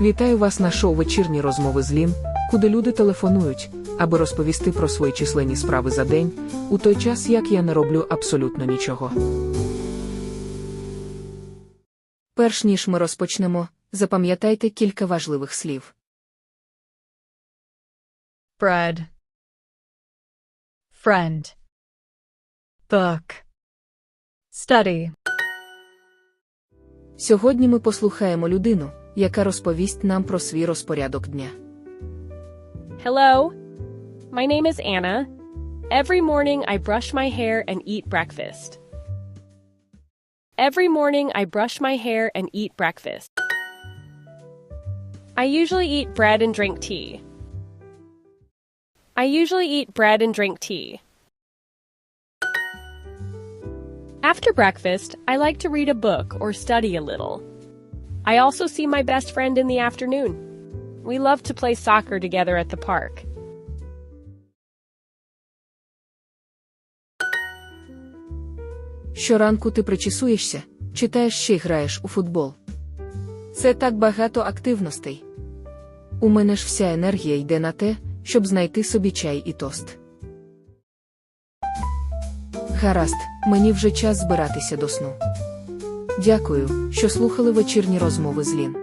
Вітаю вас на шоу вечірні розмови з Лін, куди люди телефонують, аби розповісти про свої численні справи за день, у той час як я не роблю абсолютно нічого. Перш ніж ми розпочнемо, запам'ятайте кілька важливих слів. bread, friend, book, study, Сьогодні ми послухаємо людину, яка розповість нам про свій розпорядок дня. Hello, my name is Anna. Every morning I brush my hair and eat breakfast. Every morning I brush my hair and eat breakfast. I usually eat bread and drink tea. I usually eat bread and drink tea. After breakfast, I like to read a book or study a little. I also see my best friend in the afternoon. We love to play soccer together at the park. Щоранку ти причісуєшся, читаєш ще й граєш у футбол. Це так багато активностей. У мене ж вся енергія йде на те, щоб знайти собі чай і тост. Гаразд, мені вже час збиратися до сну. Дякую, що слухали вечірні розмови з Лін.